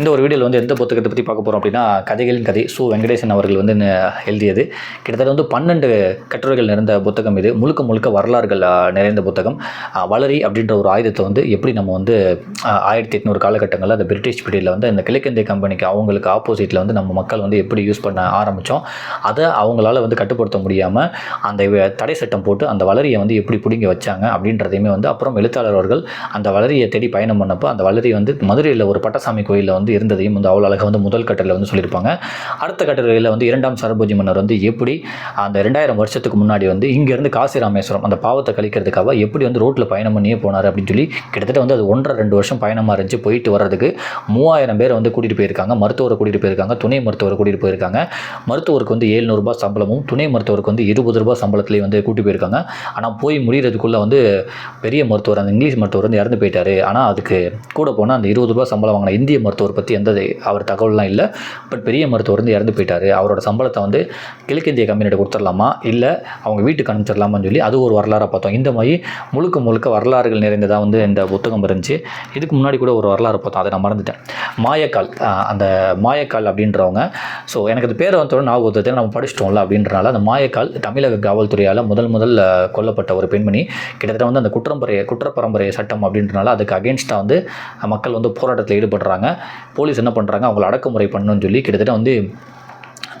இந்த ஒரு வீடியோவில் வந்து எந்த புத்தகத்தை பற்றி பார்க்க போகிறோம் அப்படின்னா கதைகளின் கதை. சு. வெங்கடேசன் அவர்கள் வந்து எழுதியது. கிட்டத்தட்ட வந்து பன்னெண்டு கட்டுரைகள் நிறைந்த புத்தகம் இது. முழுக்க முழுக்க வரலாறுகள் நிறைந்த புத்தகம். வளரி அப்படின்ற ஒரு ஆயுதத்தை வந்து எப்படி நம்ம வந்து ஆயிரத்தி எட்நூறு காலகட்டங்களில் அந்த பிரிட்டிஷ் பீரியடில் வந்து அந்த கிழக்கிந்திய கம்பெனிக்கு அவங்களுக்கு ஆப்போசிட்டில் வந்து நம்ம மக்கள் வந்து எப்படி யூஸ் பண்ண ஆரம்பித்தோம் அதை அவங்களால வந்து கட்டுப்படுத்த முடியாமல் அந்த தடை சட்டம் போட்டு அந்த வளரியை வந்து எப்படி பிடுங்கி வச்சாங்க அப்படின்றதையுமே வந்து அப்புறம் எழுத்தாளர் அவர்கள் அந்த வளரியை தேடி பயணம் பண்ணப்போ அந்த வளரி வந்து மதுரையில் ஒரு பட்டசாமி கோயிலில் வந்து வந்து இருந்ததையும் வந்து அவ்வளோ அழகாக வந்து முதல் கட்டத்தில் வந்து சொல்லியிருப்பாங்க. அடுத்த கட்டுரையில் வந்து இரண்டாம் சரபோஜி மன்னர் வந்து எப்படி அந்த ரெண்டாயிரம் வருஷத்துக்கு முன்னாடி வந்து இங்கேருந்து காசி ராமேஸ்வரம் அந்த பாவத்தை கழிக்கிறதுக்காக எப்படி வந்து ரோட்டில் பயணம் பண்ணியே போனார் அப்படின்னு சொல்லி கிட்டத்தட்ட வந்து அது ஒன்றரை ரெண்டு வருஷம் பயணமாக இருந்துச்சு போயிட்டு வர்றதுக்கு. மூவாயிரம் பேர் வந்து கூட்டிகிட்டு போயிருக்காங்க. மருத்துவரை கூட்டிகிட்டு போயிருக்காங்க. துணை மருத்துவரை கூட்டிகிட்டு போயிருக்காங்க. மருத்துவருக்கு வந்து ஏழ்நூறுபா சம்பளமும் துணை மருத்துவருக்கு வந்து இருபது ரூபா சம்பளத்துலேயும் வந்து கூட்டி போயிருக்காங்க. ஆனால் போய் முடிகிறதுக்குள்ளே வந்து பெரிய மருத்துவர் அந்த இங்கிலீஷ் மருத்துவர் வந்து இறந்து போயிட்டார். ஆனால் அதுக்கு கூட போனால் அந்த இருபது ரூபா சம்பளம் வாங்கின இந்திய மருத்துவர் பற்றி எந்த அவர் தகவல்லாம் இல்லை. பட் பெரிய மருத்துவர் வந்து இறந்து போயிட்டார். அவரோட சம்பளத்தை வந்து கிழக்கிந்திய கம்பெனிகிட்ட கொடுத்துடலாமா? இல்லை அவங்க வீட்டுக்கு அனுப்பிச்சிடலாமான்னு சொல்லி அது ஒரு வரலாறாக பார்த்தோம். இந்த மாதிரி முழுக்க முழுக்க வரலாறுகள் நிறைந்ததாக வந்து இந்த புத்தகம் இருந்துச்சு. இதுக்கு முன்னாடி கூட ஒரு வரலாறு பார்த்தோம். அதை நான் மறந்துட்டேன். மாயக்கால் அந்த மாயக்கால் அப்படின்றவங்க ஸோ எனக்கு அது பேரை வந்தோட ஞாபகம் நம்ம படிச்சிட்டோம்ல அப்படின்றனால அந்த மாயக்கால் தமிழக காவல்துறையால் முதல் முதல் கொல்லப்பட்ட ஒரு பெண்மணி. கிட்டத்தட்ட வந்து அந்த குற்றம்பரைய குற்றப்பரம்பரை சட்டம் அப்படின்றனால அதுக்கு அகேன்ஸ்டாக வந்து மக்கள் வந்து போராட்டத்தில் ஈடுபடுறாங்க. போலீஸ் என்ன பண்ணுறாங்க அவங்கள அடக்குமுறை பண்ணணும்னு சொல்லி கிட்டத்தட்ட வந்து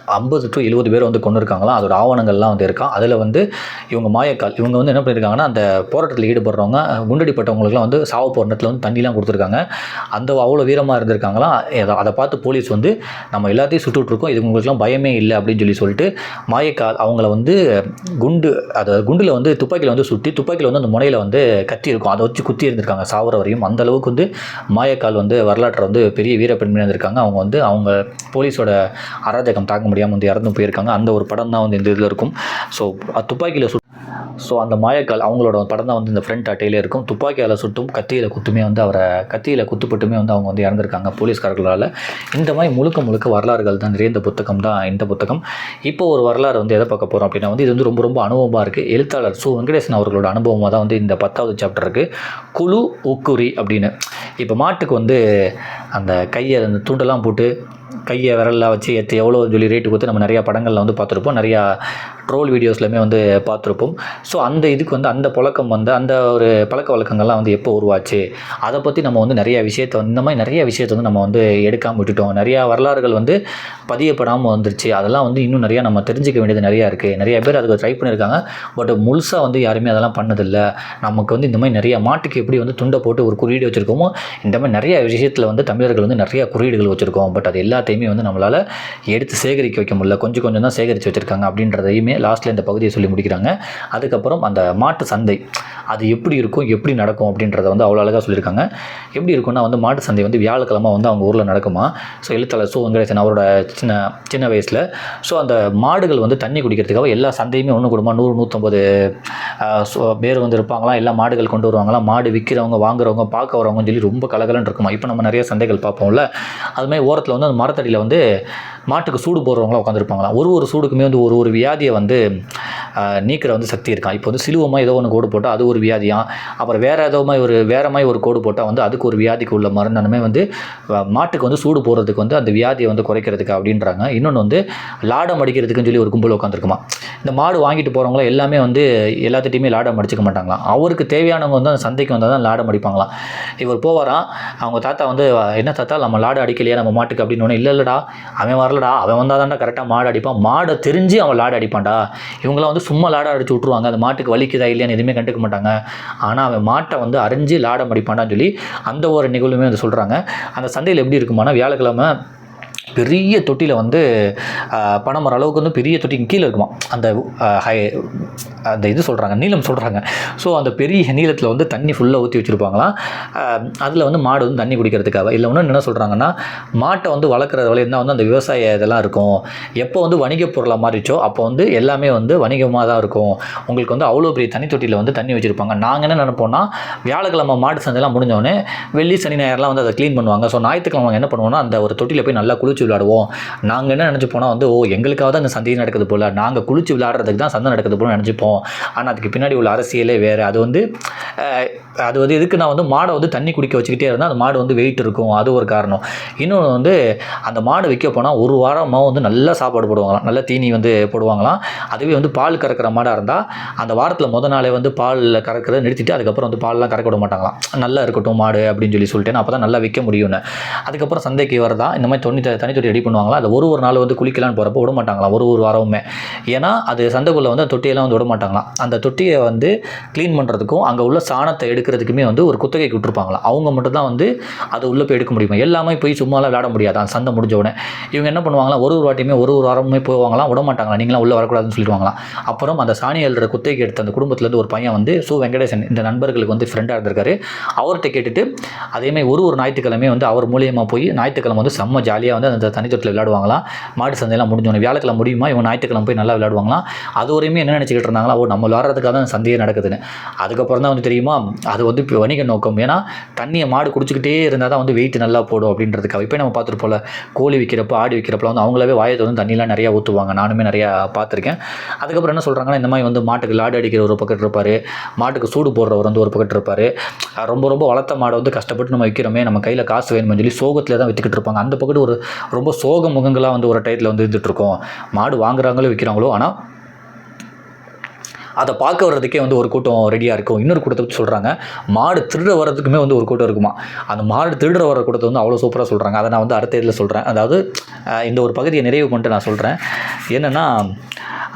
ஐம்பது டு எழுபது பேர் வந்து கொண்டு இருக்காங்களாம் அதோட ஆவணங்கள்லாம் வந்து இருக்கா? அதில் வந்து இவங்க மாயக்கால் இவங்க வந்து என்ன பண்ணியிருக்காங்கன்னா அந்த போராட்டத்தில் ஈடுபடுறவங்க குண்டடிப்பட்டவங்களுக்குலாம் வந்து சாவு போகிற நேரத்தில் வந்து தண்ணிலாம் கொடுத்துருக்காங்க. அந்த அவ்வளோ வீரமாக இருந்திருக்காங்களா? அதை- அதை பார்த்து போலீஸ் வந்து நம்ம எல்லாத்தையும் சுட்டுட்ருக்கோம். இது உங்களுக்குலாம் பயமே இல்லை அப்படின்னு சொல்லி சொல்லிட்டு மாயக்கால் அவங்கள வந்து குண்டு அதை குண்டில் வந்து துப்பாக்கியில் வந்து சுட்டி துப்பாக்கியில் வந்து அந்த முனையில் வந்து கத்தி இருக்கும் அதை வச்சு குத்தி இருந்திருக்காங்க சாவர வரையும். அந்த அளவுக்கு வந்து மாயக்கால் வந்து வரலாற்றில் வந்து பெரிய வீர இருந்திருக்காங்க. அவங்க வந்து அவங்க போலீஸோட அராஜகம் தாக்க முடியாமல் வந்து இறந்து போயிருக்காங்க. அந்த ஒரு படம் தான் வந்து இந்த இதில் இருக்கும். ஸோ துப்பாக்கியில் சுட் ஸோ அந்த மாயக்கால் அவங்களோட படம் தான் வந்து இந்த ஃப்ரண்ட் அட்டையிலே இருக்கும். துப்பாக்கியால் சுட்டும் கத்தியில் குத்துமே வந்து அவரை கத்தியில் குத்துப்பட்டுமே வந்து அவங்க வந்து இறந்துருக்காங்க போலீஸ்காரர்களால். இந்த மாதிரி முழுக்க முழுக்க வரலாறுகள் தான் நிறைந்த புத்தகம் தான் இந்த புத்தகம். இப்போ ஒரு வரலாறு வந்து எதை பார்க்க போகிறோம் அப்படின்னா வந்து இது வந்து ரொம்ப ரொம்ப அனுபவமாக இருக்குது எழுத்தாளர் சு வெங்கடேசன் அவர்களோட அனுபவமாக தான் வந்து இந்த பத்தாவது சாப்டர் இருக்குது குழு உக்குரி அப்படின்னு. இப்போ மாட்டுக்கு வந்து அந்த கையை அந்த துண்டெல்லாம் போட்டு கையை விரலில் வச்சு எத்து எவ்வளோ சொல்லி ரேட்டு கொடுத்து நம்ம நிறையா படங்களில் வந்து பார்த்துருப்போம். நிறையா ட்ரோல் வீடியோஸ்லையுமே வந்து பார்த்துருப்போம். ஸோ அந்த இதுக்கு வந்து அந்த புழக்கம் வந்து அந்த ஒரு பழக்க வழக்கங்கள்லாம் வந்து எப்போ உருவாச்சு? அதை பற்றி நம்ம வந்து நிறையா விஷயத்தை வந்து இந்த மாதிரி நிறைய விஷயத்தை வந்து நம்ம வந்து எடுக்காமல் விட்டுட்டோம். நிறையா வரலாறுகள் வந்து பதியப்படாமல் வந்துருச்சு. அதெல்லாம் வந்து இன்னும் நிறையா நம்ம தெரிஞ்சுக்க வேண்டியது நிறையா இருக்குது நிறைய பேர் அதுக்கு ட்ரை பண்ணியிருக்காங்க. பட் முழுசாக வந்து யாருமே அதெல்லாம் பண்ணதில்ல. நமக்கு வந்து இந்த மாதிரி நிறையா மாட்டுக்கு எப்படி வந்து துண்டை போட்டு ஒரு குறியீடு வச்சுருக்கோமோ இந்த மாதிரி நிறைய விஷயத்தில் வந்து தமிழர்கள் வந்து நிறைய குறியீடுகள் வச்சுருக்கோம். பட் அது எல்லாத்தையுமே வந்து நம்மளால் எடுத்து சேகரிக்க வைக்க முடியல. கொஞ்சம் கொஞ்சம் தான் சேகரித்து வச்சுருக்காங்க அப்படின்றதையுமே லாஸ்ட்டில் இந்த பகுதியை சொல்லி முடிக்கிறாங்க. அதுக்கப்புறம் அந்த மாட்டு சந்தை அது எப்படி இருக்கும் எப்படி நடக்கும் அப்படின்றத வந்து அவ்வளோ அழகாக சொல்லியிருக்காங்க. எப்படி இருக்கும்னா வந்து மாட்டு சந்தை வந்து வியாழக்கிழமை வந்து அவங்க ஊரில் நடக்குமா? ஸோ எழுத்தாளர் சு வெங்கடேசன் அவரோட சின்ன சின்ன வயசில். ஸோ அந்த மாடுகள் வந்து தண்ணி குடிக்கிறதுக்காக எல்லா சந்தையுமே ஒன்று கூடுமா? நூறு நூற்றம்பது பேர் வந்து இருப்பாங்களாம் எல்லா மாடுகள் கொண்டு வருவாங்களாம் மாடு விற்கிறவங்க வாங்குறவங்க பார்க்க வரவங்கன்னு சொல்லி ரொம்ப கலகலன்னு இருக்குமா? இப்போ நம்ம நிறைய சந்தைகள் பார்ப்போம்ல. அதுமாதிரி ஓரத்தில் வந்து அந்த மரத்தடியில் வந்து மாட்டுக்கு சூடு போடுறவங்களாம் உட்காந்துருப்பாங்களாம் ஒரு ஒரு சூடுக்குமே வந்து ஒரு ஒரு வியாதியை வந்து நீக்கிற வந்து சக்தி இருக்கான் இப்போ வந்து சிலுவமாக ஏதோ ஒன்று கோடு போட்டால் அது ஒரு வியாதியாம் அப்புறம் வேறு ஏதோ மாதிரி ஒரு வேறு மாதிரி ஒரு கோடு போட்டால் வந்து அதுக்கு ஒரு வியாதிக்கு உள்ள மருந்தானமே வந்து மாட்டுக்கு வந்து சூடு போடுறதுக்கு வந்து அந்த வியாதியை வந்து குறைக்கிறதுக்கு அப்படின்றாங்க. இன்னொன்று வந்து லாடம் அடிக்கிறதுக்குன்னு சொல்லி ஒரு கும்பல் உட்காந்துருக்குமா இந்த மாடு வாங்கிட்டு போகிறவங்களாம் எல்லாமே வந்து எல்லாத்திட்டையுமே லாடம் அடிச்சுக்க மாட்டாங்களாம். அவருக்கு தேவையானவங்க வந்து அந்த சந்தைக்கு வந்தால் தான் லாடம் அடிப்பாங்களாம். இவர் போவாராம் அவங்க தாத்தா வந்து என்ன தாத்தா நம்ம லாடு அடிக்கலையா நம்ம மாட்டுக்கு? அப்படின்னு ஒன்று இல்லை இல்லைடா அவன் வரலடா அவன் வந்தால் தான்டா கரெக்டாக மாடு அடிப்பான். மாடை தெரிஞ்சு அவன் லாடு அடிப்பான்டா. இவங்களாம் வந்து சும்மா லாடம் அடிச்சு விட்ருவாங்க அந்த மாட்டுக்கு வலிக்குதா இல்லையான்னு எதுவுமே கண்டுக்க மாட்டாங்க. ஆனால் அவன் மாட்டை வந்து அரிஞ்சு லாடம் அடிப்பான்டான்னு சொல்லி அந்த ஒரு நிகழ்வுமே வந்து சொல்கிறாங்க அந்த சந்தையில் எப்படி இருக்குமானா வியாழக்கிழமை பெரிய தொட்டியில் வந்து பணம் வர அளவுக்கு வந்து பெரிய தொட்டிக்கு கீழே இருக்குமா? அந்த ஹை அந்த இது சொல்கிறாங்க நீளம் சொல்கிறாங்க ஸோ அந்த பெரிய நீளத்தில் வந்து தண்ணி ஃபுல்லாக ஊற்றி வச்சுருப்பாங்களாம். அதில் வந்து மாடு வந்து தண்ணி குடிக்கிறதுக்காக. இல்லை ஒன்று என்ன சொல்கிறாங்கன்னா மாட்டை வந்து வளர்க்குற வழியாக தான் வந்து அந்த விவசாய இதெல்லாம் இருக்கும். எப்போ வந்து வணிகப் பொருளாக மாறிச்சோ அப்போ வந்து எல்லாமே வந்து வணிகமாக தான் இருக்கும். உங்களுக்கு வந்து அவ்வளோ பெரிய தனி தொட்டியில் வந்து தண்ணி வச்சுருப்பாங்க. நாங்கள் என்ன நினைப்போம்னா வியாழக்கிழமை மாடு சந்தையெல்லாம் முடிஞ்சோடனே வெள்ளி சனி ஞாயிறுலாம் வந்து அதை க்ளீன் பண்ணுவாங்க. ஸோ ஞாயிற்றுக்கிழமை என்ன பண்ணுவோம்னா அந்த ஒரு தொட்டியில் போய் நல்லா குளிச்சு விளையாடுவோம். நாங்கள் என்ன நினச்சி போனால் வந்து ஓ எங்களுக்காக தான் இந்த சந்தை நடக்குது போல். நாங்கள் குளிச்சு விளையாடுறதுக்கு தான் சந்தை நடக்குது போல நினச்சிப்போம். ஆனால் அதுக்கு பின்னாடி உள்ள அரசியலே வேறு. அது வந்து அது வந்து எதுக்கு நான் வந்து மாடை வந்து தண்ணி குடிக்க வச்சுக்கிட்டே இருந்தால் அந்த மாடு வந்து வெயிட் இருக்கும். அது ஒரு காரணம். இன்னொன்று வந்து அந்த மாடு விற்க போனால் ஒரு வாரமாக வந்து நல்லா சாப்பாடு போடுவாங்களாம். நல்ல தீனி வந்து போடுவாங்களாம். அதுவே வந்து பால் கறக்கிற மாடாக இருந்தால் அந்த வாரத்தில் முத நாளே வந்து பாலில் கறக்கிறத நிறுத்திட்டு அதுக்கப்புறம் வந்து பால்லாம் கறக்க விட மாட்டாங்களாம். நல்லா இருக்கட்டும் மாடு அப்படின்னு சொல்லி சொல்லிட்டு அப்போ தான் நல்லா விற்க முடியும்னு. அதுக்கப்புறம் சந்தைக்கு வரதான் இந்த மாதிரி தொண்ணி தனித்தொட்டி ரெடி பண்ணுவாங்களா? அது ஒரு ஒரு நாள் வந்து குளிக்கலான்னு போகிறப்ப விட மாட்டாங்களாம். ஒரு ஒரு வாரமுமே. ஏன்னா அது சந்தைக்குள்ளே வந்து தொட்டியெல்லாம் வந்து விட மாட்டாங்களாம். அந்த தொட்டியை வந்து க்ளீன் பண்ணுறதுக்கும் அங்கே உள்ள சாணத்தை எடுக்கிறதுக்குமே வந்து ஒரு குத்தகைக்கு விட்டுருப்பாங்களாம். அவங்க மட்டும் தான் வந்து அது உள்ளே போய் எடுக்க முடியுமா? எல்லாமே போய் சும்மாலாம் விளையாட முடியாது. அந்த சந்தை முடிஞ்ச உடனே. இவங்க என்ன பண்ணுவாங்களா ஒரு ஒரு வாட்டியுமே ஒரு ஒரு வாரமுமே போவாங்களாம். விட மாட்டாங்களா நீங்களாம் உள்ளே வரக்கூடாதுன்னு சொல்லிடுவாங்களாம். அப்புறம் அந்த சாணி எழுற குத்தகைக்கு எடுத்த அந்த குடும்பத்துலேருந்து ஒரு பையன் வந்து சு வெங்கடேசன் இந்த நண்பர்களுக்கு வந்து ஃப்ரெண்டாக இருந்திருக்காரு. அவர்கிட்ட கேட்டுட்டு அதேமாதிரி ஒரு ஒரு ஞாயிற்றுக்கிழமை வந்து அவர் மூலியமாக போய் ஞாயிற்றுக்கிழமை வந்து செம்ம ஜாலியாக வந்து அந்த அந்த தனித்தொட்டில் விளையாடுவாங்களாம் மாட்டு சந்தையெல்லாம் முடிஞ்சோடனே வியாழக்கிழமை முடியுமா? இவன் ஞாயிற்றுக்கிழமை போய் நல்லா விளையாடுவாங்களாம் அது வரையுமே என்ன நினச்சிக்கிட்டு இருந்தாங்களா ஓ நம்ம விளாட்றதுக்காக தான் சந்தையே நடக்குதுன்னு. அதுக்கப்புறம் தான் வந்து தெரியுமா? அது வந்து இப்போ வணிக நோக்கம். ஏன்னா தண்ணியை மாடு குடிச்சிக்கிட்டே இருந்தால் தான் வந்து வெயிட் நல்லா போடும் அப்படின்றதுக்காக. இப்போ நம்ம பார்த்துருப்போம்ல கோழி விற்கிறப்போ ஆடு விற்கிறப்போ வந்து அவங்களாவே வாயை வந்து தண்ணிலாம் நிறையா ஊற்றுவாங்க நானுமே நிறையா பார்த்துருக்கேன். அதுக்கப்புறம் என்ன சொல்கிறாங்கன்னா இந்த மாதிரி வந்து மாட்டுக்கு லாடு அடிக்கிற ஒரு பக்கத்து இருப்பார். மாட்டுக்கு சூடு போடுறவர் வந்து ஒரு பக்கத்து இருப்பார். ரொம்ப ரொம்ப வளர்த்த மாடை வந்து கஷ்டப்பட்டு நம்ம விற்கிறோமே நம்ம கையில் காசு வேணும்னு சொல்லி சோகத்தில் தான் விற்றுக்கிட்டு இருப்பாங்க. அந்த பக்கத்து ஒரு ரொம்ப சோக முகங்களாக வந்து ஒரு டயத்தில் வந்து இருந்துட்டுருக்கோம். மாடு வாங்குறாங்களோ விற்கிறாங்களோ ஆனால் அதை பார்க்க வர்றதுக்கே வந்து ஒரு கூட்டம் ரெடியாக இருக்கும். இன்னொரு கூட்டத்தை பற்றி சொல்கிறாங்க மாடு திருட வர்றதுக்குமே வந்து ஒரு கூட்டம் இருக்குமா? அந்த மாடு திருட வர கூட்டத்தை வந்து அவ்வளோ சூப்பராக சொல்கிறாங்க அதை நான் வந்து அடுத்த இதில் சொல்கிறேன் அதாவது இந்த ஒரு பகுதியை நிறைவு பண்ணிட்டு நான் சொல்கிறேன் என்னென்னா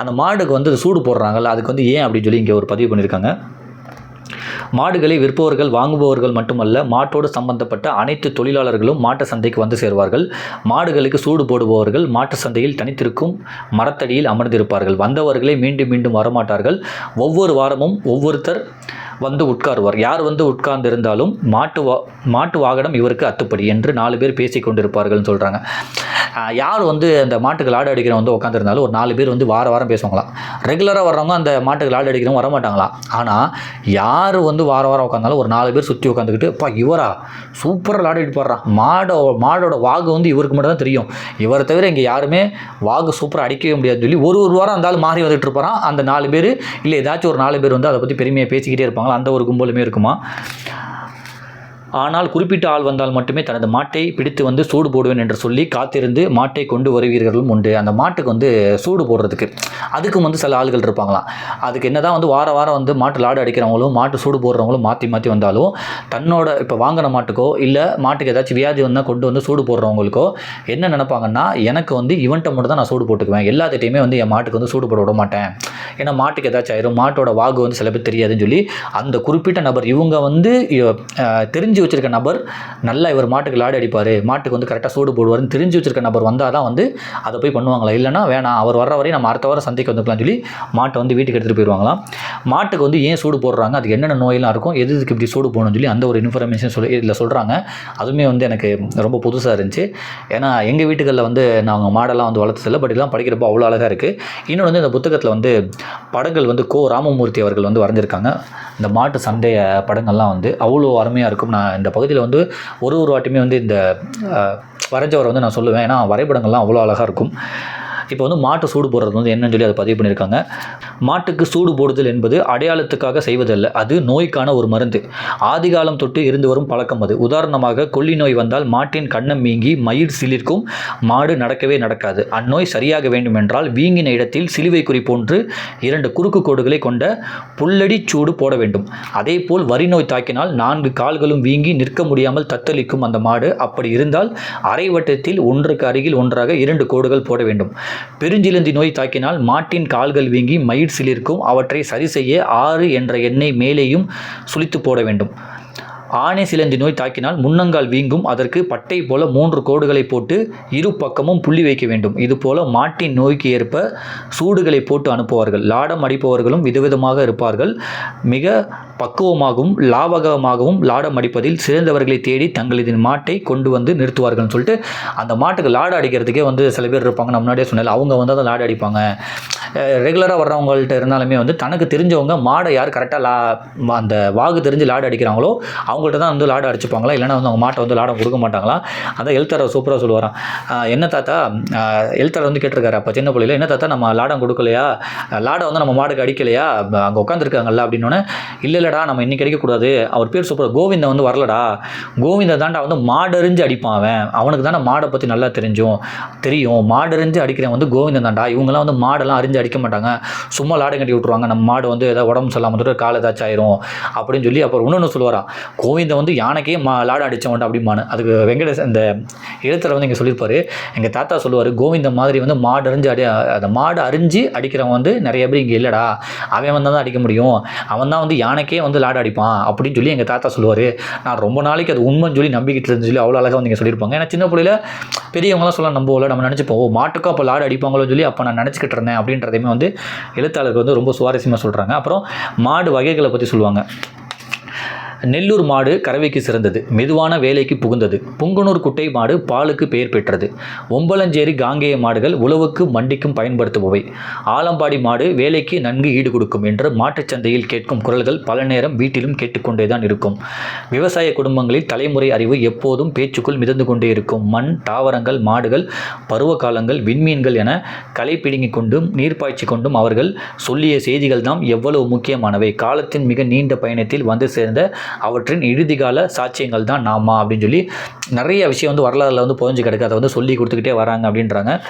அந்த மாடுக்கு வந்து சூடு போடுறாங்கல்ல அதுக்கு வந்து ஏன் அப்படின்னு சொல்லி இங்கே ஒரு பதிவு பண்ணியிருக்காங்க. மாடுகளை விற்பவர்கள் வாங்குபவர்கள் மட்டுமல்ல மாட்டோடு சம்பந்தப்பட்ட அனைத்து தொழிலாளர்களும் மாட்டு சந்தைக்கு வந்து சேர்வார்கள். மாடுகளுக்கு சூடு போடுபவர்கள் மாட்டு சந்தையில் தனித்திருக்கும் மரத்தடியில் அமர்ந்திருப்பார்கள். வந்தவர்களே மீண்டும் மீண்டும் வரமாட்டார்கள். ஒவ்வொரு வாரமும் ஒவ்வொருத்தர் வந்து உட்காருவார். யார் வந்து உட்கார்ந்திருந்தாலும் மாட்டு வா மாட்டு வாகனம் இவருக்கு அத்துப்படி என்று நாலு பேர் பேசி கொண்டிருப்பார்கள்னு சொல்கிறாங்க யார் வந்து அந்த மாட்டுக்கு லாடு அடிக்கிறவங்க வந்து உட்காந்துருந்தாலும் ஒரு நாலு பேர் வந்து வார வாரம் பேசுவாங்களாம் ரெகுலராக வர்றவங்க அந்த மாட்டுக்கு லாடு அடிக்கிறவங்க வரமாட்டாங்களாம் ஆனால் யார் வந்து வார வாரம் உட்காந்தாலும் ஒரு நாலு பேர் சுற்றி உட்காந்துக்கிட்டு அப்பா இவரா? சூப்பராக லாடு அடிப்பாடுறான் மாடோ மாடோட வாகு வந்து இவருக்கு மட்டும் தான் தெரியும். இவரை தவிர இங்கே யாருமே வாகு சூப்பராக அடிக்கவே முடியாதுன்னு சொல்லி ஒரு ஒரு வாரம் இருந்தாலும் மாறி வந்துட்டு இருப்பாராம். அந்த நாலு பேர் இல்லை ஏதாச்சும் ஒரு நாலு பேர் வந்து அதை பற்றி பெருமையாக பேசிக்கிட்டே இருப்பாங்க. இருப்பாங்களா அந்த ஒரு கும்பலுமே இருக்குமா? ஆனால் குறிப்பிட்ட ஆள் வந்தால் மட்டுமே தனது மாட்டை பிடித்து வந்து சூடு போடுவேன் என்று சொல்லி காத்திருந்து மாட்டை கொண்டு வருவீர்களும் உண்டு. அந்த மாட்டுக்கு வந்து சூடு போடுறதுக்கு அதுக்கும் வந்து சில ஆள்கள் இருப்பாங்களாம். அதுக்கு என்னதான் வந்து வார வாரம் வந்து மாட்டு லாடு அடிக்கிறவங்களும் மாட்டு சூடு போடுறவங்களும் மாற்றி மாற்றி வந்தாலும் தன்னோட இப்போ வாங்கின மாட்டுக்கோ இல்லை மாட்டுக்கு ஏதாச்சும் வியாதி வந்தால் கொண்டு வந்து சூடு போடுறவங்களுக்கோ என்ன நினைப்பாங்கன்னா எனக்கு வந்து இவன்ட்ட மட்டும் தான் நான் சூடு போட்டுக்குவேன். எல்லாத்திட்டையுமே வந்து என் மாட்டுக்கு வந்து சூடு போட விட மாட்டேன். ஏன்னா மாட்டுக்கு ஏதாச்சும் ஆயிரும். மாட்டோட வாகு வந்து சில பேர் தெரியாதுன்னு சொல்லி அந்த குறிப்பிட்ட நபர் இவங்க வந்து தெரிஞ்சு தெரிஞ்சு வச்சிருக்க நபர் நல்லா இவர் மாட்டுக்கு லாடு அடிப்பார் மாட்டுக்கு வந்து கரெக்டாக சூடு போடுவார்னு தெரிஞ்சு வச்சிருக்க நபர் வந்தால் தான் வந்து அதை போய் பண்ணுவாங்களா? இல்லைன்னா வேணாம் அவர் வர்ற வரையும் நம்ம அடுத்த வாரம் சந்தைக்கு வந்துக்கலாம் சொல்லி மாட்டை வந்து வீட்டுக்கு எடுத்துகிட்டு போயிடுவாங்களாம் மாட்டுக்கு வந்து ஏன் சூடு போடுறாங்க? அதுக்கு என்னென்ன நோயெல்லாம் இருக்கும்? எது இதுக்கு இப்படி சூடு போகணும்னு சொல்லி அந்த ஒரு இன்ஃபர்மேஷன் சொல்லி இதில் சொல்கிறாங்க அதுவுமே வந்து எனக்கு ரொம்ப புதுசாக இருந்துச்சு. ஏன்னா எங்கள் வீட்டுகளில் வந்து நாங்கள் மாடெல்லாம் வந்து வளர்த்ததில்லை பட் இதெல்லாம் படிக்கிறப்போ அவ்வளோ அழகாக இருக்குது இன்னொன்று வந்து இந்த புத்தகத்தில் வந்து படங்கள் வந்து கோ ராமமூர்த்தி அவர்கள் வந்து வரைஞ்சிருக்காங்க. இந்த மாட்டு சந்தைய படங்கள்லாம் வந்து அவ்வளோ அருமையாக இருக்கும். நான் இந்த பகுதியில் வந்து ஒரு ஒரு வாட்டியுமே வந்து இந்த வரைஞ்சவரை வந்து நான் சொல்லுவேன். ஏன்னா வரைபடங்கள்லாம் அவ்வளோ அழகாக இருக்கும். இப்போ வந்து மாட்டு சூடு போடுறது வந்து என்னன்னு சொல்லி அதை பதிவு பண்ணியிருக்காங்க. மாட்டுக்கு சூடு போடுதல் என்பது அடையாளத்துக்காக செய்வதல்ல அது நோய்க்கான ஒரு மருந்து. ஆதிகாலம் தொட்டு இருந்து வரும் பழக்கம் அது. உதாரணமாக கொல்லி நோய் வந்தால் மாட்டின் கண்ணம் வீங்கி மயிர் சிலிர்க்கும் மாடு நடக்கவே நடக்காது. அந்நோய் சரியாக வேண்டுமென்றால் வீங்கின இடத்தில் சிலுவை குறி போன்று இரண்டு குறுக்கு கோடுகளை கொண்ட புல்லடி சூடு போட வேண்டும். அதேபோல் வரி நோய் தாக்கினால் நான்கு கால்களும் வீங்கி நிற்க முடியாமல் தத்தளிக்கும் அந்த மாடு. அப்படி இருந்தால் அரைவட்டத்தில் ஒன்றுக்கு அருகில் ஒன்றாக இரண்டு கோடுகள் போட வேண்டும். பெருஞ்சிலந்தி நோய் தாக்கினால் மாட்டின் கால்கள் வீங்கி மயிர் சிலிர்க்கும். அவற்றை சரி செய்ய ஆறு என்ற எண்ணெய் மேலேயும் சுளித்து போட வேண்டும். ஆணை சிலந்தி நோய் தாக்கினால் முன்னங்கால் வீங்கும். அதற்கு பட்டை போல மூன்று கோடுகளை போட்டு இரு பக்கமும் புள்ளி வைக்க வேண்டும். இதுபோல மாட்டின் நோய்க்கு ஏற்ப சூடுகளை போட்டு அனுப்புவார்கள். லாடம் அடிப்பவர்களும் விதவிதமாக இருப்பார்கள். மிக பக்குவமாகவும் லாபகமாகவும் லாடம் அடிப்பதில் சிறந்தவர்களை தேடி தங்களது மாட்டை கொண்டு வந்து நிறுத்துவார்கள்னு சொல்லிட்டு அந்த மாட்டுக்கு லாடு அடிக்கிறதுக்கே வந்து சில பேர் இருப்பாங்க. நான் முன்னாடியே சொன்னேன் அவங்க வந்து அதை லாடு அடிப்பாங்க. ரெகுலராக வர்றவங்கள்ட்ட இருந்தாலுமே வந்து தனக்கு தெரிஞ்சவங்க மாடை யார் கரெக்டாக லா அந்த வாகு தெரிஞ்சு லாடு அடிக்கிறாங்களோ அவங்கள்ட்ட தான் வந்து லாடு அடிச்சுப்பாங்களா? இல்லைன்னா வந்து அவங்க மாட்டை வந்து லாடம் கொடுக்க மாட்டாங்களா? அதான் எழுத்தாரை சூப்பராக சொல்லுவாராம். என்ன தாத்தா? எழுத்தரை வந்து கேட்டிருக்காரு அப்போ சின்ன பிள்ளையில. என்ன தாத்தா நம்ம லாடம் கொடுக்கலையா? லாடை வந்து நம்ம மாடுக்கு அடிக்கலையா? அங்கே உட்காந்துருக்காங்கல்ல அப்படின்னோடனே இல்லை இல்லைடா நம்ம இன்னைக்கு அடிக்கக்கூடாது அவர் பேர் சூப்பர் கோவிந்தன் வந்து வரலடா. கோவிந்த தாண்டா வந்து மாடறிஞ்சு அடிப்பான் அவன். அவனுக்கு தானே மாடை பற்றி நல்லா தெரிஞ்சும் தெரியும். மாடறிஞ்சு அடிக்கிறவன் வந்து கோவிந்தன் தாண்டா இவங்கெல்லாம் வந்து மாடெல்லாம் அறிஞ்சு அடிக்க மாட்டாங்க. சும்மா லாடம் கட்டி விட்ருவாங்க நம்ம மாடு வந்து ஏதாவது உடம்பு சொல்லாமல் வந்துட்டு கால் ஏதாச்சும் ஆயிரும் அப்படின்னு சொல்லி அப்புறம் இன்னொன்று சொல்லுவாராம். கோவிந்தன் வந்து யானைக்கே மா லாடம் அடித்தவன் அப்படிமானு அதுக்கு வெங்கடேஷ் இந்த எழுத்தில் வந்து இங்கே சொல்லியிருப்பாரு. எங்கள் தாத்தா சொல்லுவார் கோவிந்தன் மாதிரி வந்து மாடு அறிஞ்சு அடி அந்த மாடு அறிஞ்சு அடிக்கிறவன் வந்து நிறைய பேர் இங்கே இல்லைடா. அவன் வந்தால் தான் அடிக்க முடியும். அவன் தான் வந்து யானைக்கே வந்து லாடம் அடிப்பான் அப்படின்னு சொல்லி எங்கள் தாத்தா சொல்லுவார். நான் ரொம்ப நாளைக்கு அது உண்மைன்னு சொல்லி நம்பிக்கிட்டு இருந்து சொல்லி அவ்வளோ அழகாக வந்து இங்கே சொல்லியிருப்பாங்க. ஏன்னா சின்ன பிள்ளையில பெரியவங்களாம் சொல்ல நம்புவோம்ல. நம்ம நினச்சிப்போம் ஓ மாட்டுக்கும் அப்போ லாடு அடிப்பாங்களோன்னு சொல்லி அப்போ நான் நினச்சிக்கிட்டு இருந்தேன் அப்படின்ற அப்படின்றதையுமே வந்து எழுத்தாளர்கள் வந்து ரொம்ப சுவாரஸ்யமாக சொல்கிறாங்க அப்புறம் மாடு வகைகளை பற்றி சொல்லுவாங்க. நெல்லூர் மாடு கறவைக்கு சிறந்தது. மெதுவான வேலைக்கு புகுந்தது. புங்கனூர் குட்டை மாடு பாலுக்கு பெயர் பெற்றது. ஒம்பலஞ்சேரி காங்கேய மாடுகள் உழவுக்கு மண்டிக்கும் பயன்படுத்துபவை. ஆலம்பாடி மாடு வேலைக்கு நன்கு ஈடு கொடுக்கும் என்று மாட்டுச்சந்தையில் கேட்கும் குரல்கள் பல நேரம் வீட்டிலும் கேட்டுக்கொண்டே தான் இருக்கும். விவசாய குடும்பங்களில் தலைமுறை அறிவு எப்போதும் பேச்சுக்குள் மிதந்து கொண்டே இருக்கும். மண் தாவரங்கள் மாடுகள் பருவ காலங்கள் விண்மீன்கள் என களை பிடுங்கிக் கொண்டும் நீர் பாய்ச்சி கொண்டும் அவர்கள் சொல்லிய செய்திகள் தான் எவ்வளவு முக்கியமானவை. காலத்தின் மிக நீண்ட பயணத்தில் வந்து சேர்ந்த அவற்றின் இறுதிகால சாட்சியங்கள் தான் நாமா அப்படின்னு சொல்லி நிறைய விஷயம் வந்து வரலாறுல வந்து புதஞ்சு கிடக்கு. அதை வந்து சொல்லி கொடுத்துக்கிட்டே வராங்க அப்படின்றாங்க.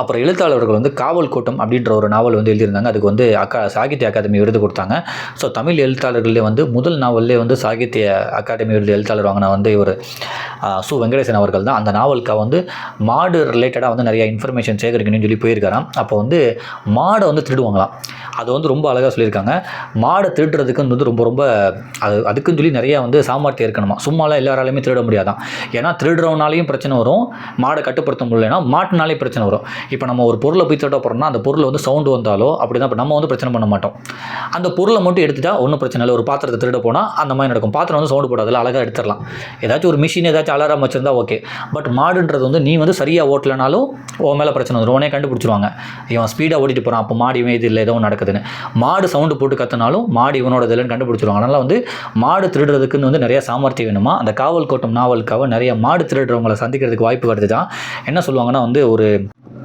அப்புறம் எழுத்தாளர்கள் வந்து காவல் கூட்டம் அப்படின்ற ஒரு நாவல் வந்து எழுதியிருந்தாங்க. அதுக்கு வந்து அக்கா சாகித்ய அகாதமி விருது கொடுத்தாங்க. ஸோ தமிழ் எழுத்தாளர்களே வந்து முதல் நாவல்லே வந்து சாகித்ய அகாடமி விருது எழுத்தாளர் வாங்கின வந்து இவர் சு. வெங்கடேசன் அவர்கள் தான். அந்த நாவலுக்காக வந்து மாடு ரிலேட்டடாக வந்து நிறைய இன்ஃபர்மேஷன் சேகரிக்கணும்னு சொல்லி போயிருக்காராம். அப்போ வந்து மாடை வந்து திருடுவாங்களாம். அது வந்து ரொம்ப அழகாக சொல்லியிருக்காங்க. மாடை திருடுறதுக்கு வந்து ரொம்ப ரொம்ப அது அதுக்குன்னு சொல்லி நிறையா வந்து சாமர்த்தியம் இருக்கணுமா? சும்மாலாம் எல்லாராலையுமே திருட முடியாதான் ஏன்னா திருடுறவனாலையும் பிரச்சனை வரும். மாடை கட்டுப்படுத்த முடியலன்னா மாட்டினாலே பிரச்சனை வரும். இப்போ நம்ம ஒரு பொருளை போய் தேட போகிறோம்னா அந்த பொருள் வந்து சவுண்டு வந்தாலோ அப்படி தான் நம்ம வந்து பிரச்சனை பண்ண மாட்டோம். அந்த பொருளை மட்டும் எடுத்துட்டா ஒன்றும் பிரச்சனை இல்லை. ஒரு பாத்திரத்தை திருட போனால் அந்த மாதிரி நடக்கும். பாத்திரம் வந்து சவுண்டு போடாதில்ல அழகாக எடுத்துடலாம். ஏதாச்சும் ஒரு மிஷின் ஏதாச்சும் அலாரம் வச்சுருந்தா ஓகே பட் மாடுன்றது வந்து நீ வந்து சரியாக ஓட்டலனாலும் உன் மேலே பிரச்சனை வந்துடும் உடனே கண்டுபிடிச்சிருவாங்க. இவன் ஸ்பீடாக ஓட்டிட்டு போகிறான் அப்போ மாடு இவன் இது இல்லை ஏதோ ஒன்று நடக்குதுன்னு. மாடு சவுண்டு போட்டு கத்துனாலும் மாடு இவனோட இதுலன்னு கண்டுபிடிச்சிருவாங்க. அதனால் வந்து மாடு திருடுறதுக்குன்னு வந்து நிறைய சாமர்த்தியம் வேணுமா? அந்த காவல் கோட்டம் நாவலுக்காக நிறைய மாடு திருடுறவங்களை சந்திக்கிறதுக்கு வாய்ப்பு வருது தான் என்ன சொல்லுவாங்கன்னா வந்து ஒரு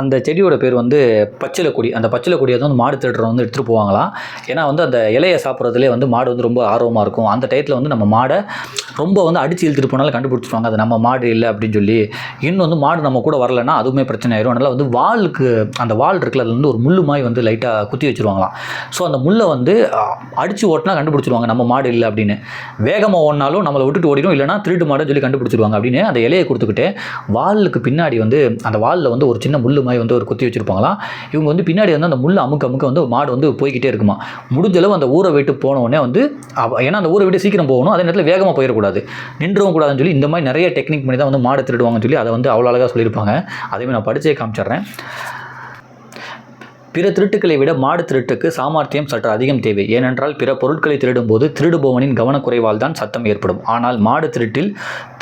அந்த செடியோட பேர் வந்து பச்சிலை கொடி. அந்த பச்சிலை கொடியை வந்து மாடு திருடுற வந்து எடுத்துகிட்டு போவாங்களாம் ஏன்னா வந்து அந்த இலையை சாப்பிட்றதுலே வந்து மாடு வந்து ரொம்ப ஆர்வமாக இருக்கும். அந்த டயத்தில் வந்து நம்ம மாடை ரொம்ப வந்து அடித்து இழுத்துட்டு போனாலும் கண்டுபிடிச்சிருவாங்க. அது நம்ம மாடு இல்லை அப்படின்னு சொல்லி. இன்னும் வந்து மாடு நம்ம கூட வரலைன்னா அதுவுமே பிரச்சனை ஆயிரும். அதனால் வந்து வாளுக்கு அந்த வால் இருக்குல்ல அதில் வந்து ஒரு முள்ளு மாதிரி வந்து லைட்டாக குத்தி வச்சுருவாங்களாம். ஸோ அந்த முள்ளை வந்து அடித்து ஓட்டினா கண்டுபிடிச்சிருவாங்க நம்ம மாடு இல்லை அப்படின்னு. வேகமாக ஓடினாலும் நம்மளை விட்டுட்டு ஓடிடும் இல்லைனா திருட்டு மாடுன்னு சொல்லி கண்டுபிடிச்சிருவாங்க அப்படின்னு அந்த இலையை கொடுத்துக்கிட்டு வாலுக்கு பின்னாடி வந்து அந்த வாலில் வந்து ஒரு சின்ன முள் மாதிரி வந்து ஒரு குத்தி வச்சுருப்பாங்களாம். இவங்க வந்து பின்னாடி வந்து அந்த முள் அமுக்க அமுக்க வந்து மாடு வந்து போய்கிட்டே இருக்குமா. முடிஞ்ச அளவு அந்த ஊரை விட்டு போன உடனே வந்து ஏன்னா அந்த ஊரை விட்டு சீக்கிரம் போகணும் அதே நேரத்தில் வேகமாக போயிடக்கூடாது. நின்றவும் கூடாதுன்னு சொல்லி இந்த மாதிரி நிறைய டெக்னிக் பண்ணி தான் வந்து மாடு திருடுவாங்கன்னு சொல்லி அதை வந்து அவ்வளோ அழகாக சொல்லியிருப்பாங்க. அதேமாதிரி நான் படித்தே காமிச்சிடுறேன். பிற திருட்டுக்களை விட மாடு திருட்டுக்கு சாமர்த்தியம் சற்று அதிகம் தேவை. ஏனென்றால் பிற பொருட்களை திருடும்போது திருடுபவனின் கவனக்குறைவால் தான் சத்தம் ஏற்படும். ஆனால் மாடு திருட்டில்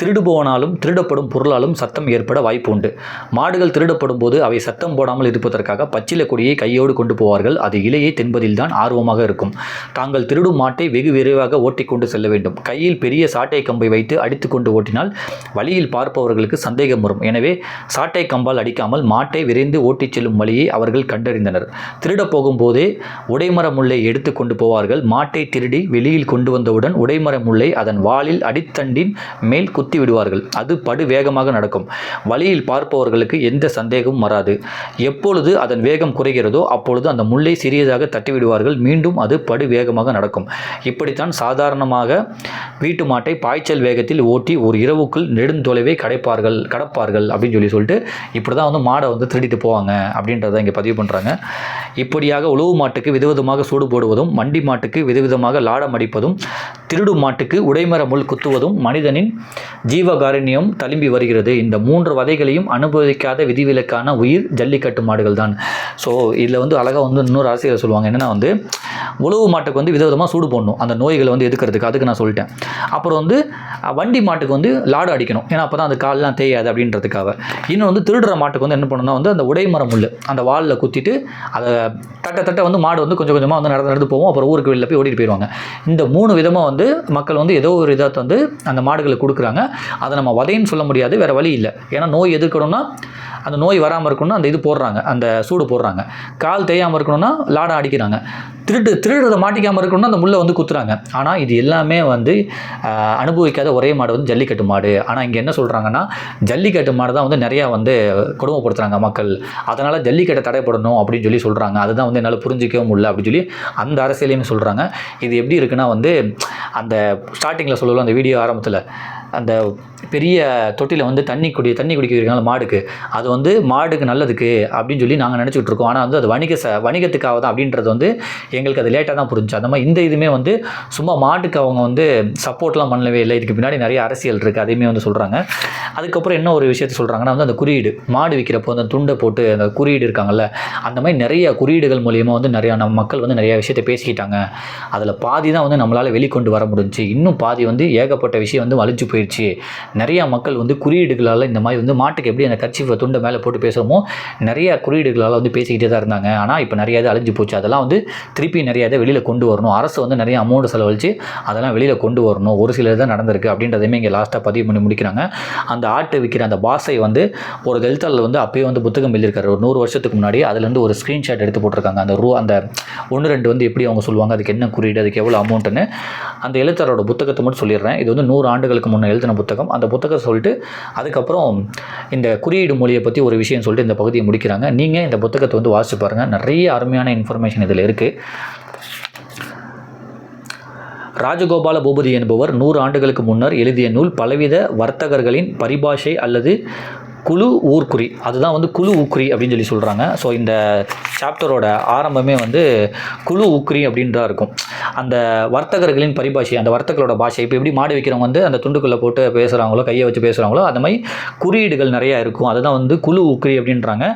திருடுபவனாலும் திருடப்படும் பொருளாலும் சத்தம் ஏற்பட வாய்ப்பு உண்டு மாடுகள் திருடப்படும் போது அவை சத்தம் போடாமல் இருப்பதற்காக பச்சிலை கொடியை கையோடு கொண்டு போவார்கள். அது இலையை தென்பதில் தான் ஆர்வமாக இருக்கும். தாங்கள் திருடும் மாட்டை வெகு விரைவாக ஓட்டிக்கொண்டு செல்ல வேண்டும். கையில் பெரிய சாட்டை கம்பை வைத்து அடித்துக்கொண்டு ஓட்டினால் வழியில் பார்ப்பவர்களுக்கு சந்தேகம் வரும். எனவே சாட்டை கம்பால் அடிக்காமல் மாட்டை விரைந்து ஓட்டிச் செல்லும் வழியை அவர்கள் கண்டறிந்தனர். திருடப் போகும்போதே உடைமர முல்லை எடுத்து கொண்டு போவார்கள். மாட்டை திருடி வெளியில் கொண்டு வந்தவுடன் உடைமர முல்லை அதன் வாளில் அடித்தண்டின் மேல் குத்தி விடுவார்கள். அது படு வேகமாக நடக்கும். வழியில் பார்ப்பவர்களுக்கு எந்த சந்தேகமும் வராது. எப்பொழுது அதன் வேகம் குறைகிறதோ அப்பொழுது அந்த முல்லை சிறியதாக தட்டிவிடுவார்கள் மீண்டும் அது படு வேகமாக நடக்கும். இப்படித்தான் சாதாரணமாக வீட்டு மாட்டை பாய்ச்சல் வேகத்தில் ஓட்டி ஒரு இரவுக்குள் நெடுந்தொலைவை கடைப்பார்கள் கடப்பார்கள் அப்படின்னு சொல்லி சொல்லிட்டு இப்படி தான் வந்து மாடை வந்து திருடிட்டு போவாங்க அப்படின்றத இங்கே பதிவு பண்ணுறாங்க இப்படியாக உழவு மாட்டுக்கு விதவிதமாக சூடு போடுவதும் மண்டி மாட்டுக்கு விதவிதமாக லாடம் அடிப்பதும் திருடு மாட்டுக்கு உடைமர முள் குத்துவதும் மனிதனின் ஜீவகாரண்யம் தழும்பி வருகிறது. இந்த மூன்று வதைகளையும் அனுபவிக்காத விதிவிலக்கான உயிர் ஜல்லிக்கட்டு மாடுகள் தான் ஸோ இதில் வந்து அழகாக வந்து இன்னொரு அரசியல் சொல்லுவாங்க என்னென்னா வந்து உழவு மாட்டுக்கு வந்து விதவிதமாக சூடு போடணும். அந்த நோய்களை வந்து எதுக்கிறதுக்கு அதுக்கு நான் சொல்லிட்டேன். அப்புறம் வந்து வண்டி மாட்டுக்கு வந்து லாடு அடிக்கணும். ஏன்னா அப்போ தான் அந்த கால்லாம் தேயாது அப்படின்றதுக்காக. இன்னும் வந்து திருடுற மாட்டுக்கு வந்து என்ன பண்ணணும்னா வந்து அந்த உடைமரம் முள் அந்த வாலில் குத்திட்டு அதை தட்ட தட்ட வந்து மாடு வந்து கொஞ்சம் கொஞ்சமாக வந்து நடந்து நடந்து போவோம். அப்புறம் ஊருக்கு வெளியில் போய் ஓடிட்டு போயிடுவாங்க இந்த மூணு விதமாக வந்து மக்கள் வந்து ஏதோ ஒரு இதாக வந்து அந்த மாடுகளுக்கு கொடுக்குறாங்க. அதை நம்ம வதைன்னு சொல்ல முடியாது வேறு வழி இல்லை. ஏன்னா நோய் எதிர்க்கணும்னா அந்த நோய் வராமல் இருக்கணும்னா அந்த இது போடுறாங்க அந்த சூடு போடுறாங்க. கால் தேயாமல் இருக்கணும்னா லாடம் அடிக்கிறாங்க. திருட்டு திருடுறதை மாட்டிக்காமல் இருக்கணும்னா அந்த முள்ளை வந்து குத்துறாங்க. ஆனால் இது எல்லாமே வந்து அனுபவிக்காத ஒரே மாடு வந்து ஜல்லிக்கட்டு மாடு. ஆனால் இங்கே என்ன சொல்கிறாங்கன்னா ஜல்லிக்கட்டு மாடு தான் வந்து நிறையா வந்து கொடுமைப்படுத்துகிறாங்க மக்கள். அதனால் ஜல்லிக்கட்டை தடைப்படணும் அப்படின்னு சொல்லி சொல்கிறாங்க அதுதான் வந்து என்னால் புரிஞ்சிக்கவும் முடியல அப்படின்னு சொல்லி அந்த அரசியலையும் சொல்கிறாங்க இது எப்படி இருக்குன்னா வந்து அந்த ஸ்டார்டிங்கில் சொல்லலாம் அந்த வீடியோ ஆரம்பத்தில் அந்த பெரிய தொட்டியில் வந்து தண்ணி குடி தண்ணி குடிக்க மாடுக்கு. அது வந்து மாடுக்கு நல்லதுக்கு அப்படின்னு சொல்லி நாங்கள் நினச்சிக்கிட்டு இருக்கோம். ஆனால் வந்து அது வணிக ச வணிகத்துக்காக தான் அப்படின்றது வந்து எங்களுக்கு அது லேட்டாக தான் புரிஞ்சு அந்த மாதிரி இந்த இதுவுமே வந்து சும்மா மாட்டுக்கு அவங்க வந்து சப்போர்ட்லாம் பண்ணவே இல்லை. இதுக்கு பின்னாடி நிறைய அரசியல் இருக்குது அதையுமே வந்து சொல்கிறாங்க அதுக்கப்புறம் என்ன ஒரு விஷயத்த சொல்கிறாங்கன்னா வந்து அந்த குறியீடு. மாடு விற்கிறப்போ அந்த துண்டை போட்டு அந்த குறியீடு இருக்காங்கல்ல அந்த மாதிரி நிறைய குறியீடுகள் மூலியமாக வந்து நிறையா நம்ம மக்கள் வந்து நிறைய விஷயத்தை பேசிக்கிட்டாங்க. அதில் பாதி தான் வந்து நம்மளால் வெளிக்கொண்டு வர முடிஞ்சுச்சு. இன்னும் பாதி வந்து ஏகப்பட்ட விஷயம் வந்து வலிச்சு போயிடுச்சு நிறையா மக்கள் வந்து குறியீடுகளால் இந்த மாதிரி வந்து மாட்டுக்கு எப்படி அந்த கட்சி துண்டை மேலே போட்டு பேசுகிறோமோ நிறையா குறியீடுகளால் வந்து பேசிக்கிட்டே தான் இருந்தாங்க. ஆனால் இப்போ நிறையா இது அழிஞ்சு போச்சு. அதெல்லாம் வந்து திருப்பி நிறையா இதை வெளியில் கொண்டு வரணும். அரசு வந்து நிறைய அமௌண்ட் செலவழித்து அதெல்லாம் வெளியில் கொண்டு வரணும். ஒரு சிலர் தான் நடந்திருக்கு அப்படின்றதையுமே இங்கே லாஸ்ட்டாக பதிவு பண்ணி முடிக்கிறாங்க. அந்த ஆட்டை விற்கிற அந்த பாசை வந்து ஒரு எழுத்தாளர் வந்து அப்பயே வந்து புத்தகம் எழுதியிருக்காரு. ஒரு நூறு வருஷத்துக்கு முன்னாடி அதுலேருந்து ஒரு ஸ்க்ரீன்ஷாட் எடுத்து போட்டிருக்காங்க. அந்த ரூ அந்த ஒன்று ரெண்டு வந்து எப்படி அவங்க சொல்லுவாங்க அதுக்கு என்ன குறியீடு அதுக்கு எவ்வளோ அமௌண்ட்டுன்னு அந்த எழுத்தாளரோட புத்தகத்தை மட்டும் சொல்லிடுறேன். இது வந்து நூறு ஆண்டுகளுக்கு முன்னே எழுதின புத்தகம். அந்த புத்தகம் சொல்லிட்டு அதுக்கப்புறம் இந்த குறியீடு மொழியை பற்றி ஒரு விஷயம் சொல்லிட்டு இந்த பகுதியை முடிக்கிறாங்க. நீங்கள் இந்த புத்தகத்தை வந்து வாசிச்சு பாருங்கள் நிறைய அருமையான இன்ஃபர்மேஷன் இதில் இருக்குது ராஜகோபால பூபதி என்பவர் நூறு ஆண்டுகளுக்கு முன்னர் எழுதிய நூல் பலவித வர்த்தகர்களின் பரிபாஷை அல்லது குழு ஊர்க்குறி. அதுதான் வந்து குழு ஊக்குறி அப்படின்னு சொல்லி சொல்கிறாங்க ஸோ இந்த சாப்டரோட ஆரம்பமே வந்து குழு ஊக்குறி அப்படின்றா இருக்கும். அந்த வர்த்தகர்களின் பரிபாஷை அந்த வர்த்தகர்களோட பாஷை இப்போ எப்படி மாடு வைக்கிறவங்க வந்து அந்த துண்டுக்குள்ளே போட்டு பேசுகிறாங்களோ கையை வச்சு பேசுகிறாங்களோ அந்த மாதிரி குறியீடுகள் நிறையா இருக்கும். அதுதான் வந்து குழு ஊக்குறி அப்படின்றாங்க.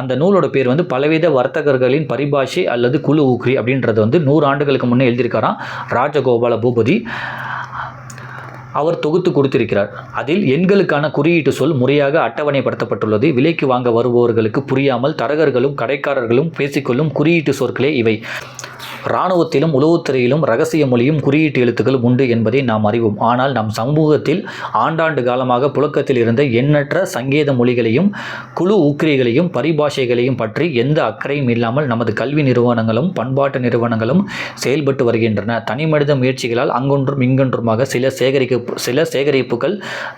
அந்த நூலோட பேர் வந்து பலவித வர்த்தகர்களின் பரிபாஷை அல்லது குழு ஊக்குறி அப்படின்றது வந்து நூறு ஆண்டுகளுக்கு முன்னே எழுதியிருக்காராம் ராஜகோபால பூபதி. அவர் தொகுத்து கொடுத்திருக்கிறார். அதில் எண்களுக்கான குறியீட்டு சொல் முறையாக அட்டவணைப்படுத்தப்பட்டுள்ளது. விலைக்கு வாங்க வருபவர்களுக்கு புரியாமல் தரகர்களும் கடைக்காரர்களும் பேசிக்கொள்ளும் குறியீட்டு சொற்களே இவை. இராணுவத்திலும் உளவுத்துறையிலும் ரகசிய மொழியும் குறியீட்டு எழுத்துக்கள் உண்டு என்பதை நாம் அறிவோம். ஆனால் நம் சமூகத்தில் ஆண்டாண்டு காலமாக புழக்கத்தில் இருந்த எண்ணற்ற சங்கேத மொழிகளையும் குழு ஊக்கிரிகளையும் பரிபாஷைகளையும் பற்றி எந்த அக்கறையும் இல்லாமல் நமது கல்வி நிறுவனங்களும் பண்பாட்டு நிறுவனங்களும் செயல்பட்டு வருகின்றன. தனிமனித முயற்சிகளால் அங்கொன்றும் இங்கொன்றுமாக சில சேகரிக்க சில சேகரிப்புகள்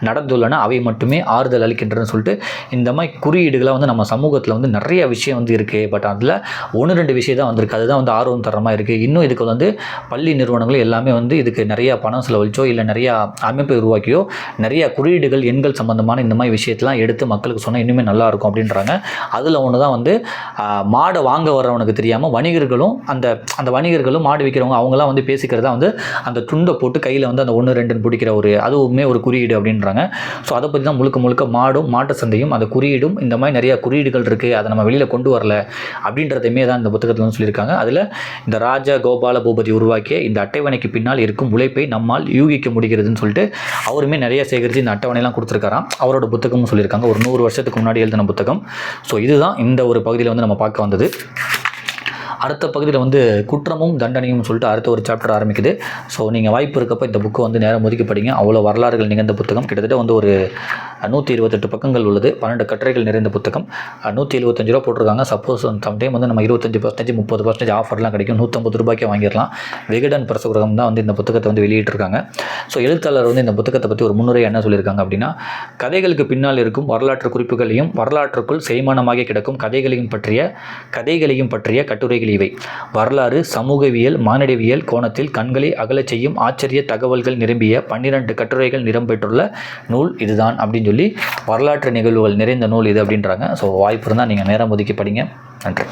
நடந்துள்ளன. அவை மட்டுமே ஆறுதல் அளிக்கின்றன சொல்லிட்டு இந்த மாதிரி குறியீடுகளாக வந்து நம்ம சமூகத்தில் வந்து நிறைய விஷயம் வந்து இருக்குது பட் அதில் ஒன்று ரெண்டு விஷயம் தான் வந்திருக்கு. அதுதான் வந்து ஆர்வம் தரமாக இருக்குது இன்னும் இதுக்கு வந்து பள்ளி நிறுவனங்கள் எல்லாமே வந்து இதுக்கு நிறையா பணம் செலவழிச்சோ இல்லை நிறையா அமைப்பை உருவாக்கியோ நிறையா குறியீடுகள் எண்கள் சம்பந்தமான இந்த மாதிரி விஷயத்தெலாம் எடுத்து மக்களுக்கு சொன்னால் இன்னுமே நல்லாயிருக்கும் அப்படின்றாங்க. அதில் ஒன்று தான் வந்து மாடை வாங்க வர்றவனுக்கு தெரியாமல் வணிகர்களும் அந்த அந்த வணிகர்களும் மாடு விற்கிறவங்க அவங்களாம் வந்து பேசிக்கிறதா வந்து அந்த துண்டை போட்டு கையில் வந்து அந்த ஒன்று ரெண்டுன்னு பிடிக்கிற ஒரு அதுவுமே ஒரு குறியீடு அப்படின்றாங்க. ஸோ அதை பற்றி தான் முழுக்க முழுக்க மாடும் மாட்டு சந்தையும் அந்த குறியீடும் இந்த மாதிரி நிறையா குறியீடுகள் இருக்குது அதை நம்ம வெளியில் கொண்டு வரல அப்படின்றதையுமே தான் இந்த புத்தகத்தில் வந்து சொல்லியிருக்காங்க. அதில் இந்த ராஜா கோபால பூபதி உருவாக்கிய இந்த அட்டவணைக்கு பின்னால் இருக்கும் உழைப்பை நம்மால் யூகிக்க முடிகிறதுன்னு சொல்லிட்டு அவருமே நிறைய சேகரித்து இந்த அட்டவணையெல்லாம் கொடுத்துருக்காராம். அவரோட புத்தகமும் சொல்லியிருக்காங்க. ஒரு நூறு வருஷத்துக்கு முன்னாடி எழுதின புத்தகம். ஸோ இதுதான் இந்த ஒரு பகுதியில் வந்து நம்ம பார்க்க வந்தது. அடுத்த பகுதியில் வந்து குற்றமும் தண்டனையும் சொல்லிட்டு அடுத்த ஒரு சாப்டர் ஆரம்பிக்குது. ஸோ நீங்கள் வாய்ப்பு இருக்கப்போ இந்த புக்கை வந்து நேரம் ஒதுக்கி படிங்க. அவ்வளோ வரலாறுகள் நிகழ்ந்த புத்தகம். கிட்டத்தட்ட வந்து ஒரு நூற்றி இருபத்தெட்டு பக்கங்கள் உள்ளது. பன்னெண்டு கட்டுரைகள் நிறைந்த புத்தகம். நூற்றி எழுபத்தஞ்சு ரூபா போட்டிருக்காங்க. சப்போஸ் சம்டைம் வந்து நம்ம இருபத்தஞ்சு பர்சன்டேஜ் முப்பது பர்சன்டேஜ் ஆஃபர்லாம் கிடைக்கும். நூற்றம்பது ரூபாய்க்கு வாங்கிடலாம். விகடன் பிரசுரகம் தான் வந்து இந்த புத்தகத்தை வந்து வெளியிட்டிருக்காங்க. ஸோ எழுத்தாளர் வந்து இந்த புத்தகத்தை பற்றி ஒரு முன்னுரை என்ன சொல்லியிருக்காங்க அப்படின்னா கதைகளுக்கு பின்னால் இருக்கும் வரலாற்று குறிப்புகளையும் வரலாற்றுக்குள் செய்மானமாக கிடக்கும் கதைகளையும் பற்றிய கதைகளையும் பற்றிய கட்டுரைகள் இவை. வரலாறு சமூகவியல் மானிடவியல் கோணத்தில் கண்களை அகலச் செய்யும் ஆச்சரிய தகவல்கள் நிரம்பிய பன்னிரண்டு கட்டுரைகள் நிரம்பெற்றுள்ள நூல் இதுதான் அப்படின்னு சொல்லி வரலாற்று நிகழ்வுகள் நிறைந்த நூல் இது அப்படின்றாங்க. ஸோ வாய்ப்பு இருந்தால் நீங்கள் நேரம் ஒதுக்கி படிங்க. நன்றி.